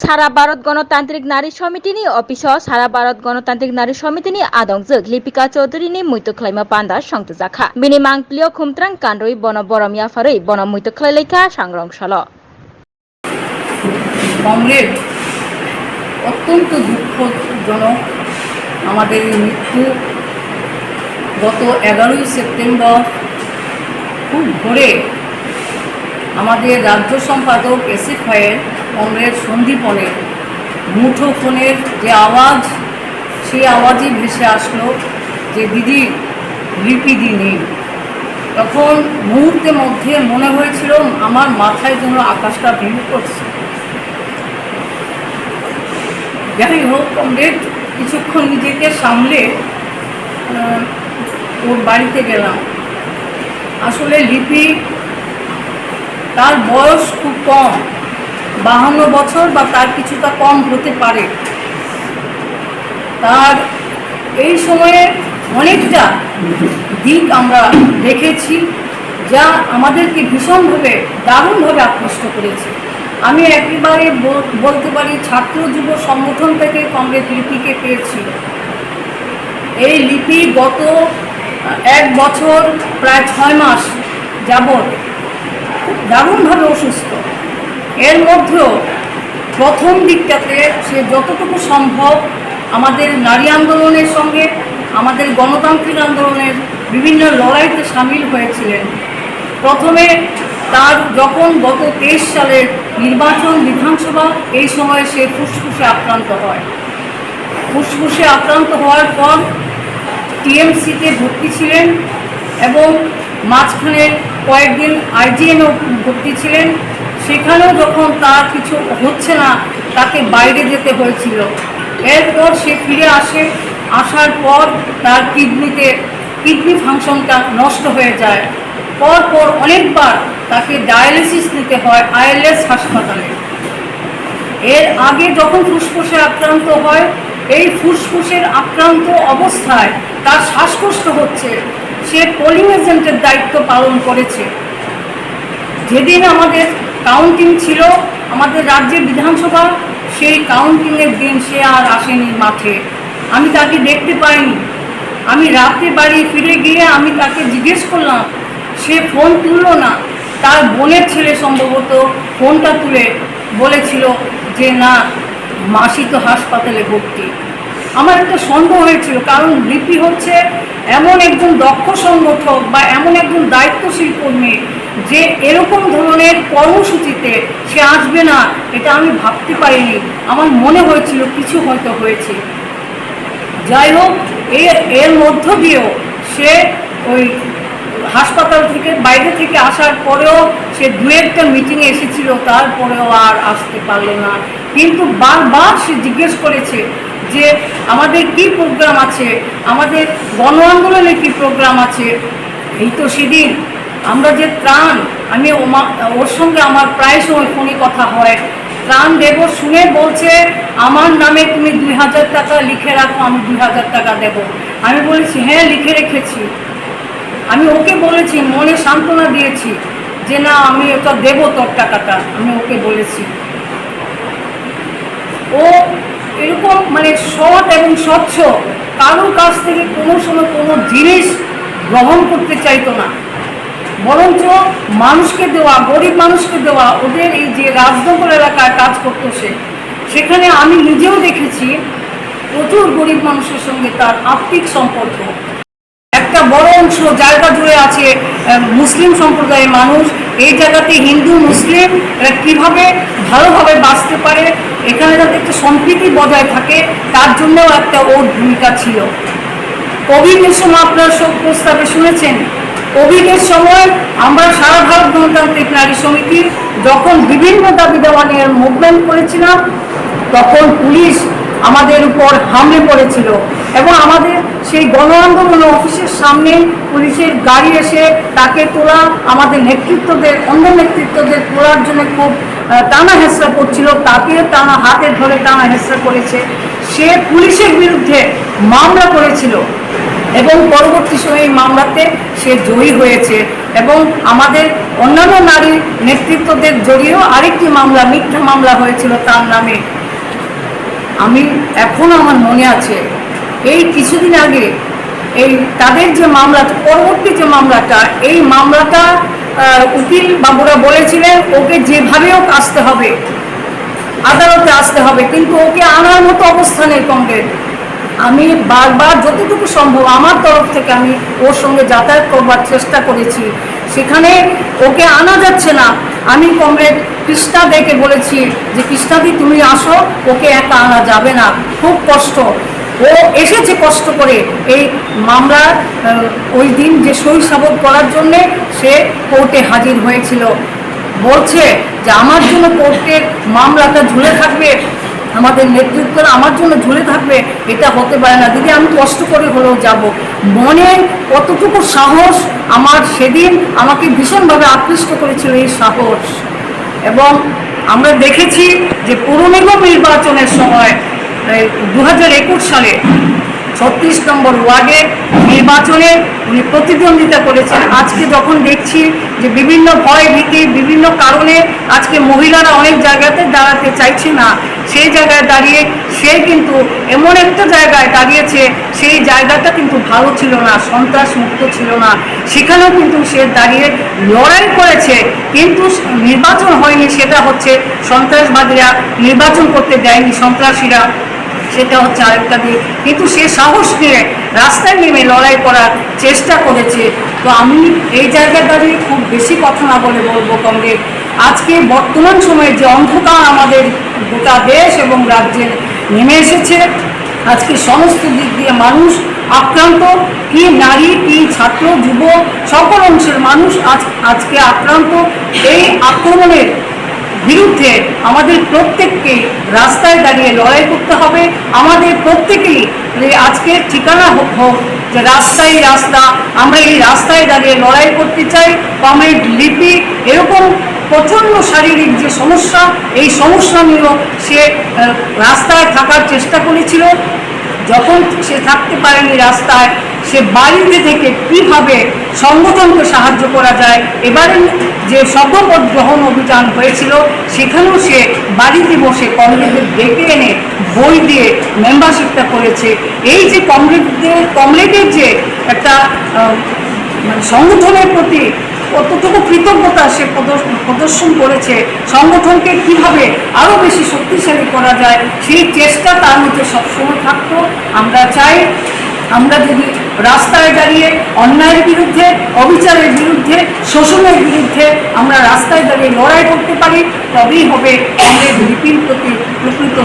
সারা ভারত গণতান্ত্রিক নারী সমিতি নিয়ে অফিস সারা ভারত গণতান্ত্রিক নারী সমিতি নিয়ে আদং যোগ লিপিকা চৌধুরী নিয়ে মৈত খাইমা পান্ডা সংত জাখা মিনি মাং প্লিয় খুমত্রাং কান্ডই বন বরমিয়া ফারই বন মৈত খাই লেখা সাংরং সল অত্যন্ত দুঃখজনক আমাদের মৃত্যু। গত এগারোই সেপ্টেম্বর, খুব ভোরে আমাদের রাজ্য সম্পাদক এসিফায়ের কমরেড সন্দীপনের মুঠো ফোনের যে আওয়াজ, সেই আওয়াজই ভেসে আসলো যে, দিদি লিপিদি নেই তখন মুহূর্তের মধ্যে মনে হয়েছিল আমার মাথায় যেন আকাশটা ভেঙে পড়ছে যাই হোক, কমরেড কিছুক্ষণ নিজেকে সামলে ওর বাড়িতে গেলাম। আসলে লিপি তার বয়স খুব কম। বাহান্ন বছর বা তার কিছুটা কম হতে পারে। তার এই সময়ে অনেকটা দিক আমরা দেখেছি যা আমাদেরকে ভীষণভাবে দারুণভাবে আকৃষ্ট করেছে। আমি একেবারে বল- বলতে পারি ছাত্র যুব সংগঠন থেকে কংগ্রেস লিপিকে পেয়েছি। এই লিপি গত এক বছর প্রায় ছয় মাস যাবৎ দারুণভাবে অসুস্থ। এর মধ্যেও প্রথম দিকটাতে সে যতটুকু সম্ভব আমাদের নারী আন্দোলনের সঙ্গে, আমাদের গণতান্ত্রিক আন্দোলনের বিভিন্ন লড়াইতে সামিল হয়েছিলেন। প্রথমে তার যখন গত তেইশ সালের নির্বাচন বিধানসভা, এই সময়ে সে ফুসফুসে আক্রান্ত হয়। ফুসফুসে আক্রান্ত হওয়ার পর টিএমসিতে ভর্তি ছিলেন এবং মাঝখানে কয়েকদিন আইজিএনও ভর্তি ছিলেন। সেখানেও যখন তার কিছু হচ্ছে না, তাকে বাইরে যেতে হয়েছিল। এরপর সে ফিরে আসে, আসার পর তার কিডনিতে, কিডনি ফাংশনটা নষ্ট হয়ে যায়। পর পর অনেকবার তাকে ডায়ালিসিস নিতে হয় আইএলএস হাসপাতালে। এর আগে যখন ফুসফুসে আক্রান্ত হয়, এই ফুসফুসের আক্রান্ত অবস্থায় তার শ্বাসকষ্ট হচ্ছে। সে পোলিং এজেন্টের দায়িত্ব পালন করেছে। যেদিন আমাদের কাউন্টিং ছিল আমাদের রাজ্যের বিধানসভা, সেই কাউন্টিংয়ের দিন সে আর আসেনি মাঠে। আমি তাকে দেখতে পাইনি। আমি রাতে বাড়ি ফিরে গিয়ে আমি তাকে জিজ্ঞেস করলাম, সে ফোন তুললো না? তার বোনের ছেলে সম্ভবত ফোনটা তুলে বলেছিল যে, না, মাসি তো হাসপাতালে ভর্তি। আমার একটা সন্দেহ হয়েছিল, কারণ লিপি হচ্ছে এমন একজন দক্ষ সংগঠক বা এমন একজন দায়িত্বশীল কর্মী যে এরকম ধরনের কর্মসূচিতে সে আসবে না, এটা আমি ভাবতে পারিনি। আমার মনে হয়েছিল কিছু হয়তো হয়েছে। যাই হোক এর এর মধ্য দিয়েও সে ওই হাসপাতাল থেকে, বাইরে থেকে আসার পরেও সে দু একটা মিটিংয়ে এসেছিল, তারপরেও আর আসতে পারল না। কিন্তু বারবার সে জিজ্ঞেস করেছে যে, আমাদের কি প্রোগ্রাম আছে? আমাদের গণ আন্দোলনে কী প্রোগ্রাম আছে? এই তো সেদিন আমরা যে ত্রাণ, আমি ওর সঙ্গে আমার প্রায় সময় ফোনে কথা হয়। ত্রাণ দেব, শুনে বলছে, আমার নামে তুমি দুই হাজার টাকা লিখে রাখো, আমি দুই হাজার টাকা দেব। আমি বলেছি হ্যাঁ লিখে রেখেছি। আমি ওকে বলেছি, মনে সান্ত্বনা দিয়েছি যে, না, আমি ওটা দেবো তোর টাকাটা। আমি ওকে বলেছি। ও এরকম মানে সৎ এবং স্বচ্ছ, কারোর কাছ থেকে কোনো সময় কোনো জিনিস গ্রহণ করতে চাইতো না। বরঞ্চ মানুষকে দেওয়া, গরিব মানুষকে দেওয়া, ওদের এই যে রাজনগর এলাকায় কাজ করতো সেখানে আমি নিজেও দেখেছি প্রচুর গরিব মানুষের সঙ্গে তার আত্মিক সম্পর্ক। একটা বড় অংশ জায়গা জুড়ে আছে মুসলিম সম্প্রদায়ের মানুষ, এই জায়গাতে হিন্দু, মুসলিম, এরা কীভাবে ভালোভাবে বাঁচতে পারে, এখানে যাতে একটা সম্প্রীতি বজায় থাকে, তার জন্যও একটা ওর ভূমিকা ছিল। কবি সময় আপনার সব প্রস্তাবে শুনেছেন? কোভিডের সময় আমরা সারা ভারত গণতান্ত্রিক নারী সমিতি যখন বিভিন্ন দাবি দেওয়া নিয়ে মুভমেন্ট করেছিলাম, তখন পুলিশ আমাদের উপর হামলে পড়েছিল এবং আমাদের সেই গণ আন্দোলন অফিসের সামনে পুলিশের গাড়ি এসে তাকে তোলা, আমাদের নেতৃত্বদের অন্য নেতৃত্বদের তোলার জন্য খুব টানা হেঁচড়া করছিল, তাকে টানা হাতে ধরে টানা হেসরা করেছে। সে পুলিশের বিরুদ্ধে মামলা করেছিল। এবং পরবর্তী সময়ে মামলাতে সে জয়ী হয়েছে এবং আমাদের অন্যান্য নারী নেতৃত্বদের জড়িয়েও আরেকটি মামলা, মিথ্যা মামলা হয়েছিল তার নামে। আমি এখনও আমার মনে আছে, এই কিছুদিন আগে এই তাদের যে মামলা, পরবর্তী যে মামলাটা, এই মামলাটা উকিল বাবুরা বলেছিলেন ওকে যেভাবে হোক আসতে হবে, আদালতে আসতে হবে, কিন্তু ওকে আনার মতো অবস্থা নেই কংগ্রেস। আমি বারবার যতটুকু সম্ভব আমার তরফ থেকে আমি ওর সঙ্গে যাতায়াত করবার চেষ্টা করেছি। সেখানে ওকে আনা যাচ্ছে না। আমি কমরেড কৃষ্ণা দেখে বলেছি যে কৃষ্ণাদি তুমি আসো, ওকে একা আনা যাবে না। খুব কষ্ট। ও এসেছে কষ্ট করে এই মামলার ওই দিন যে সই সাবক করার জন্যে সে কোর্টে হাজির হয়েছিল। বলছে যে, আমার জন্য কোর্টের মামলাটা ঝুলে থাকবে। আমাদের নেতৃত্বরা আমার জন্য ঝুলে থাকবে, এটা হতে পারে না। দিদি, আমি কষ্ট করে হলেও যাব। মনে কতটুকু সাহস আমার সেদিন আমাকে ভীষণভাবে আকৃষ্ট করেছিল এই সাহস। এবং আমরা দেখেছি যে পুর নিগম নির্বাচনের সময় দু হাজার একুশ সালে ছত্রিশ নম্বর ওয়ার্ডের নির্বাচনে উনি প্রতিদ্বন্দ্বিতা করেছেন। আজকে যখন দেখছি যে বিভিন্ন ভয় ভীতি, বিভিন্ন কারণে আজকে মহিলারা অনেক জায়গাতে দাঁড়াতে চাইছে না। সেই জায়গায় দাঁড়িয়ে সে কিন্তু এমন একটা জায়গায় দাঁড়িয়েছে, সেই জায়গাটা কিন্তু ভালো ছিল না, সন্ত্রাস মুক্ত ছিল না। সেখানেও কিন্তু সে দাঁড়িয়ে লড়াই করেছে, কিন্তু নির্বাচন হয়নি, সেটা হচ্ছে সন্ত্রাসবাদীরা নির্বাচন করতে দেয়নি, সন্ত্রাসীরা। সেটা হচ্ছে আরেকটা দিক। কিন্তু সে সাহস নিয়ে রাস্তায় নেমে লড়াই করার চেষ্টা করেছে। তো আমি এই জায়গায় দাঁড়িয়ে খুব বেশি কথা না বলে বলব কংগ্রেস আজকে বর্তমান সময়ে যে অন্ধকার আমাদের গোটা দেশ এবং রাজ্যে নেমে এসেছে, আজকে সমস্ত দিক দিয়ে মানুষ আক্রান্ত। কি নারী, কি ছাত্র যুব সকল অংশের মানুষ আজ আজকে আক্রান্ত। এই আক্রমণের বিরুদ্ধে আমাদের প্রত্যেককে রাস্তায় দাঁড়িয়ে লড়াই করতে হবে। আমাদের প্রত্যেকেই যে আজকের ঠিকানা হোক যে রাস্তায় রাস্তা, আমরা এই রাস্তায় দাঁড়িয়ে লড়াই করতে চাই, কমেন্ট, লিপি, এরকম প্রচণ্ড শারীরিক যে সমস্যা, এই সমস্যা নিয়েও সে রাস্তায় থাকার চেষ্টা করেছিল। যখন সে থাকতে পারেনি রাস্তায় সে বাড়িতে থেকে কীভাবে সংগঠনকে সাহায্য করা যায়? এবারে যে শতপথ গ্রহণ অভিযান হয়েছিল, সেখানেও সে বাড়িতে বসে কমরেডদের ডেকে এনে বই দিয়ে মেম্বারশিপটা করেছে। এই যে কমরেডদের, কমরেডের যে একটা মানে সংগঠনের প্রতি কতটুকু কৃতজ্ঞতা সে প্রদর্শন করেছে, সংগঠনকে কীভাবে আরও বেশি শক্তিশালী করা যায়, সেই চেষ্টা তার মধ্যে সবসময় থাকতো। আমরা চাই, আমরা যদি রাস্তায় দাঁড়িয়ে অন্যায়ের বিরুদ্ধে, অবিচারের বিরুদ্ধে, শোষণের বিরুদ্ধে আমরা রাস্তায় দাঁড়িয়ে লড়াই করতে পারি, তবেই হবে আমাদের লিপির প্রতি প্রকৃত